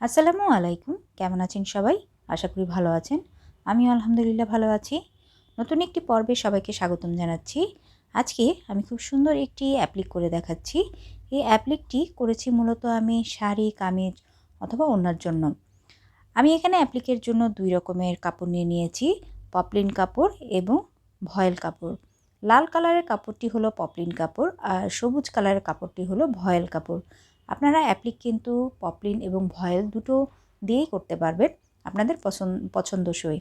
আসসালামু আলাইকুম। কেমন আছেন সবাই? আশা করি ভালো আছেন। আমি আলহামদুলিল্লাহ ভালো আছি। নতুন একটি পর্বে সবাইকে স্বাগতম জানাচ্ছি। আজকে আমি খুব সুন্দর একটি অ্যাপ্লিক করে দেখাচ্ছি। এই অ্যাপ্লিকটি করেছি মূলত আমি শাড়ি, কামিজ অথবা ওনার জন্য। আমি এখানে অ্যাপ্লিকের জন্য দুই রকমের কাপড় নিয়ে নিয়েছি। পপলিন কাপড় এবং ভয়েল কাপড়। লাল কালারের কাপড়টি হলো পপলিন কাপড় আর সবুজ কালারের কাপড়টি হলো ভয়েল কাপড়। আপনারা অ্যাপ্লিক কিন্তু পপলিন এবং ভয়েল দুটো দিয়েই করতে পারবেন আপনাদের পছন্দ পছন্দসই।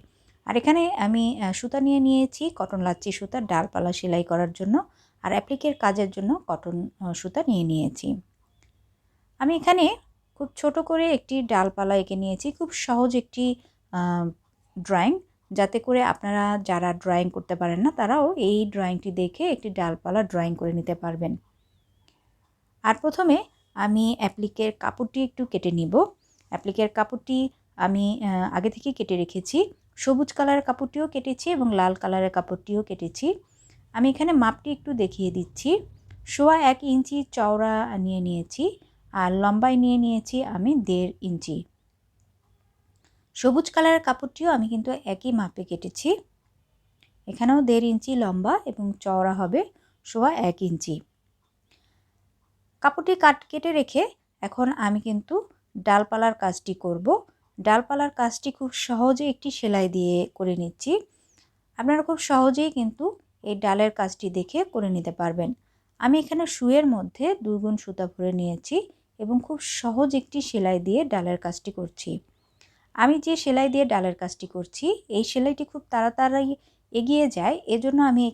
আর এখানে আমি সুতা নিয়ে নিয়েছি কটন লাচ্ছি সুতার ডালপালা সেলাই করার জন্য। আর অ্যাপ্লিকের কাজের জন্য কটন সুতা নিয়ে নিয়েছি। আমি এখানে খুব ছোট করে একটি ডালপালা এঁকে নিয়েছি, খুব সহজ একটি ড্রয়িং যাতে করে আপনারা যারা ড্রয়িং করতে পারেন না, তারাও এই ড্রয়িংটি দেখে একটি ডালপালা ড্রয়িং করে নিতে পারবেন। আর প্রথমে আমি অ্যাপ্লিকের কাপড়টি একটু কেটে নিব। অ্যাপ্লিকের কাপড়টি আমি আগে থেকে কেটে রেখেছি। সবুজ কালারের কাপড়টিও কেটেছি এবং লাল কালারের কাপড়টিও কেটেছি। আমি এখানে মাপটি একটু দেখিয়ে দিচ্ছি। সোয়া এক ইঞ্চি চওড়া নিয়ে নিয়েছি আর লম্বায় নিয়ে নিয়েছি আমি দেড় ইঞ্চি। সবুজ কালারের কাপড়টিও আমি কিন্তু একই মাপে কেটেছি। এখানেও দেড় ইঞ্চি লম্বা এবং চওড়া হবে, সোয়া এক ইঞ্চি। কাপড়টি কাট, কেটে রেখে এখন আমি কিন্তু ডালপালার কাজটি করব। ডালপালার কাজটি খুব সহজে একটি সেলাই দিয়ে করে নিচ্ছি। আপনারা খুব সহজেই কিন্তু এই ডালের কাজটি দেখে করে নিতে পারবেন। আমি এখানে শুয়ের মধ্যে দুগুণ সুতা ভরে নিয়েছি এবং খুব সহজ একটি সেলাই দিয়ে ডালের কাজটি করছি। আমি যে সেলাই দিয়ে ডালের কাজটি করছি, এই সেলাইটি খুব তাড়াতাড়ি এগিয়ে যায়, এজন্য আমি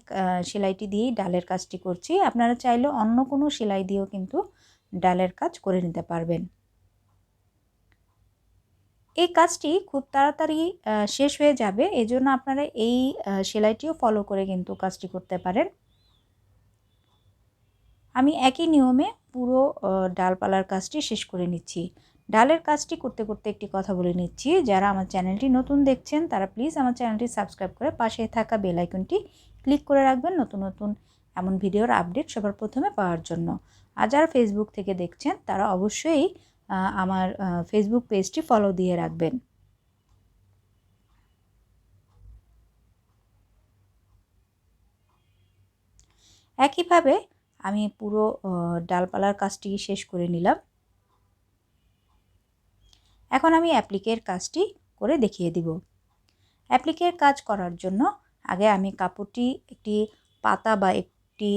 সেলাইটি দিয়েই ডালের কাজটি করছি। আপনারা চাইলে অন্য কোনো সেলাই দিয়েও কিন্তু ডালের কাজ করে নিতে পারবেন। এই কাজটি খুব তাড়াতাড়ি শেষ হয়ে যাবে, এজন্য আপনারা এই সেলাইটিও ফলো করে কিন্তু কাজটি করতে পারেন। আমি একই নিয়মে পুরো ডালপালার কাজটি শেষ করে নিচ্ছি। ডালের কাজটি করতে করতে একটি কথা বলে নিচ্ছি। যারা আমার চ্যানেলটি নতুন দেখছেন, তারা প্লিজ আমার চ্যানেলটি সাবস্ক্রাইব করে পাশে থাকা বেল আইকনটি ক্লিক করে রাখবেন নতুন নতুন এমন ভিডিওর আপডেট সবার প্রথমে পাওয়ার জন্য। আর যারা ফেসবুক থেকে দেখছেন, তারা অবশ্যই আমার ফেসবুক পেজটি ফলো দিয়ে রাখবেন। একইভাবে আমি পুরো ডালপালার কাজটি শেষ করে নিলাম। এখন আমি অ্যাপ্লিকের কাজটি করে দেখিয়ে দিব। অ্যাপ্লিকের কাজ করার জন্য আগে আমি কাপড়টি একটি পাতা বা একটি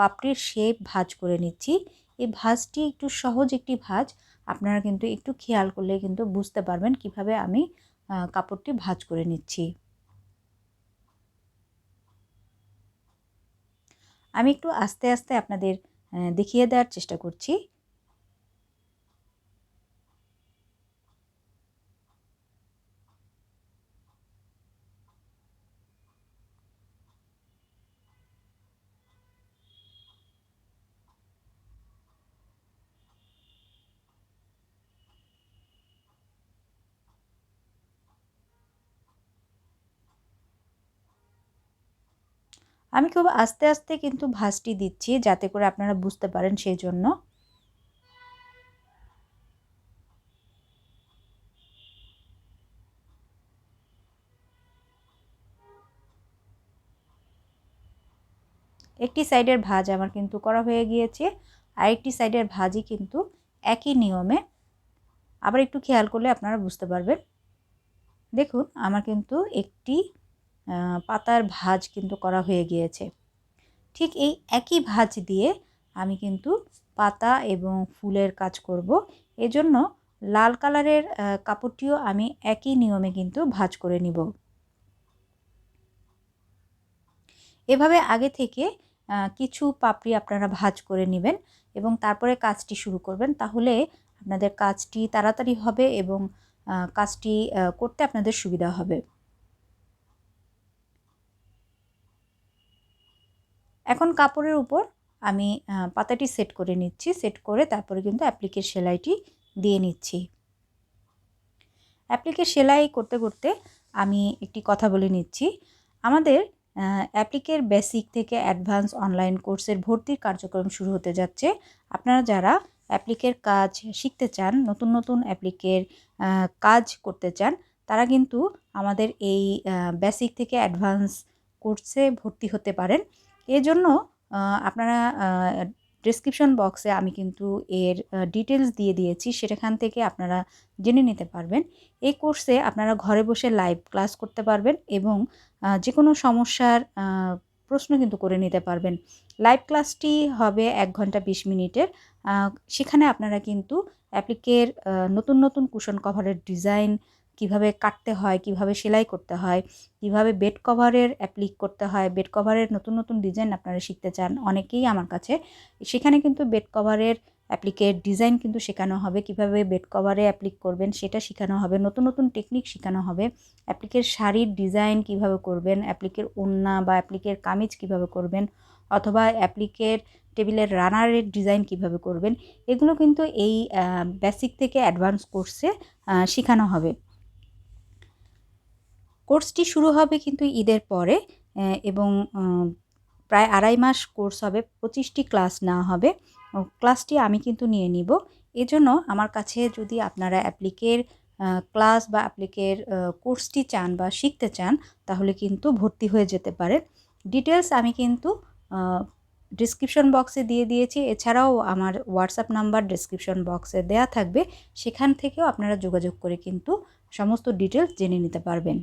পাপড়ির শেপ ভাজ করে নিচ্ছি। এই ভাজটি একটু সহজ একটি ভাজ, আপনারা কিন্তু একটু খেয়াল করলে কিন্তু বুঝতে পারবেন কীভাবে আমি কাপড়টি ভাজ করে নিচ্ছি। আমি একটু আস্তে আস্তে আপনাদের দেখিয়ে দেওয়ার চেষ্টা করছি। আমি খুব আস্তে আস্তে কিন্তু ভাঁজটি দিচ্ছি যাতে করে আপনারা বুঝতে পারেন সেই জন্য। একটি সাইডের ভাজ আমার কিন্তু করা হয়ে গিয়েছে আরেকটি সাইডের ভাজই কিন্তু একই নিয়মে। আবার একটু খেয়াল করলে আপনারা বুঝতে পারবেন। দেখুন, আমার কিন্তু একটি পাতার ভাজ কিন্তু করা হয়ে গিয়েছে। ঠিক এই একই ভাজ দিয়ে আমি কিন্তু পাতা এবং ফুলের কাজ করব। এজন্য লাল কালারের কাপড়টিও আমি একই নিয়মে কিন্তু ভাজ করে নিব। এভাবে আগে থেকে কিছু পাপড়ি আপনারা ভাজ করে নেবেন এবং তারপরে কাজটি শুরু করবেন। তাহলে আপনাদের কাজটি তাড়াতাড়ি হবে এবং কাজটি করতে আপনাদের সুবিধা হবে। এখন কাপড়ের উপর আমি পাতাটি সেট করে নিচ্ছি, সেট করে তারপরে কিন্তু অ্যাপ্লিকের সেলাইটি দিয়ে নিচ্ছি। অ্যাপ্লিকের সেলাই করতে করতে আমি একটি কথা বলে নিচ্ছি। আমাদের অ্যাপ্লিকের বেসিক থেকে অ্যাডভান্স অনলাইন কোর্সের ভর্তির কার্যক্রম শুরু হতে যাচ্ছে। আপনারা যারা অ্যাপ্লিকের কাজ শিখতে চান, নতুন নতুন অ্যাপ্লিকের কাজ করতে চান, তারা কিন্তু আমাদের এই বেসিক থেকে অ্যাডভান্স কোর্সে ভর্তি হতে পারেন। এজন্য আপনারা ডিসক্রিপশন বক্সে আমি কিন্তু এর ডিটেলস দিয়ে দিয়েছি, সেখান থেকে আপনারা জেনে নিতে পারবেন। এই কোর্সে আপনারা ঘরে বসে লাইভ ক্লাস করতে পারবেন এবং যে কোনো সমস্যার প্রশ্ন কিন্তু করে নিতে পারবেন। লাইভ ক্লাসটি হবে এক ঘণ্টা বিশ মিনিটের সেখানে আপনারা কিন্তু অ্যাপ্লিকের নতুন নতুন কুশন কভারের ডিজাইন কীভাবে কাটতে হয়, কীভাবে সেলাই করতে হয়, কীভাবে বেড কভারের অ্যাপ্লিক করতে হয় বেড কভারের নতুন নতুন ডিজাইন আপনারা শিখতে চান, অনেকেই আমার কাছে, সেখানে কিন্তু বেড কভারের অ্যাপ্লিকের ডিজাইন কিন্তু শেখানো হবে, কীভাবে বেড কভারে অ্যাপ্লিক করবেন সেটা শেখানো হবে, নতুন নতুন টেকনিক শেখানো হবে অ্যাপ্লিকের শাড়ির ডিজাইন কীভাবে করবেন অ্যাপ্লিকের ওন্না বা অ্যাপ্লিকের কামিজ কীভাবে করবেন, অথবা অ্যাপ্লিকের টেবিলের রানারের ডিজাইন কীভাবে করবেন, এগুলো কিন্তু এই বেসিক থেকে অ্যাডভান্স কোর্সে শেখানো হবে। কোর্সটি শুরু হবে কিন্তু ঈদের পরে এবং প্রায় আড়াই মাস কোর্স হবে, পঁচিশটি ক্লাস না হবে। ক্লাসটি আমি কিন্তু নিয়ে নিব। এজন্য আমার কাছে যদি আপনারা অ্যাপ্লিকের ক্লাস বা অ্যাপ্লিকের কোর্সটি চান বা শিখতে চান, তাহলে কিন্তু ভর্তি হয়ে যেতে পারে ডিটেলস আমি কিন্তু ডিসক্রিপশন বক্সে দিয়ে দিয়েছি। এছাড়াও আমার হোয়াটসঅ্যাপ নাম্বার ডিসক্রিপশন বক্সে দেয়া থাকবে। সেখান থেকেও আপনারা যোগাযোগ করে কিন্তু সমস্ত ডিটেলস জেনে নিতে পারবেন।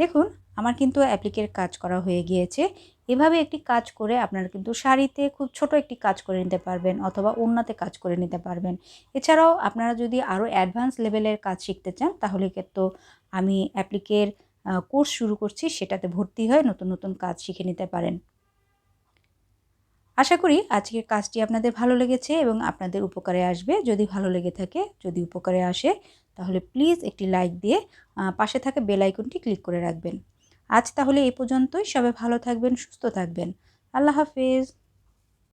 দেখুন, আমার কিন্তু অ্যাপ্লিকের কাজ করা হয়ে গিয়েছে। এভাবে একটি কাজ করে আপনারা কিন্তু শাড়িতে খুব ছোট একটি কাজ করে নিতে পারবেন অথবা অন্যতে কাজ করে নিতে পারবেন। এছাড়াও আপনারা যদি আরও অ্যাডভান্স লেভেলের কাজ শিখতে চান, তাহলে কিন্তু আমি অ্যাপ্লিকের কোর্স শুরু করছি, সেটাতে ভর্তি হয়ে নতুন নতুন কাজ শিখে নিতে পারেন। আশা করি আজকের কাজটি আপনাদের ভালো লেগেছে এবং আপনাদের উপকারে আসবে। যদি ভালো লেগে থাকে, যদি উপকারে আসে তাহলে প্লিজ একটি লাইক দিয়ে পাশে থাকা বেল আইকনটি ক্লিক করে রাখবেন। আজ তাহলে এ পর্যন্তই। সবাই ভালো থাকবেন, সুস্থ থাকবেন। আল্লাহ হাফেজ।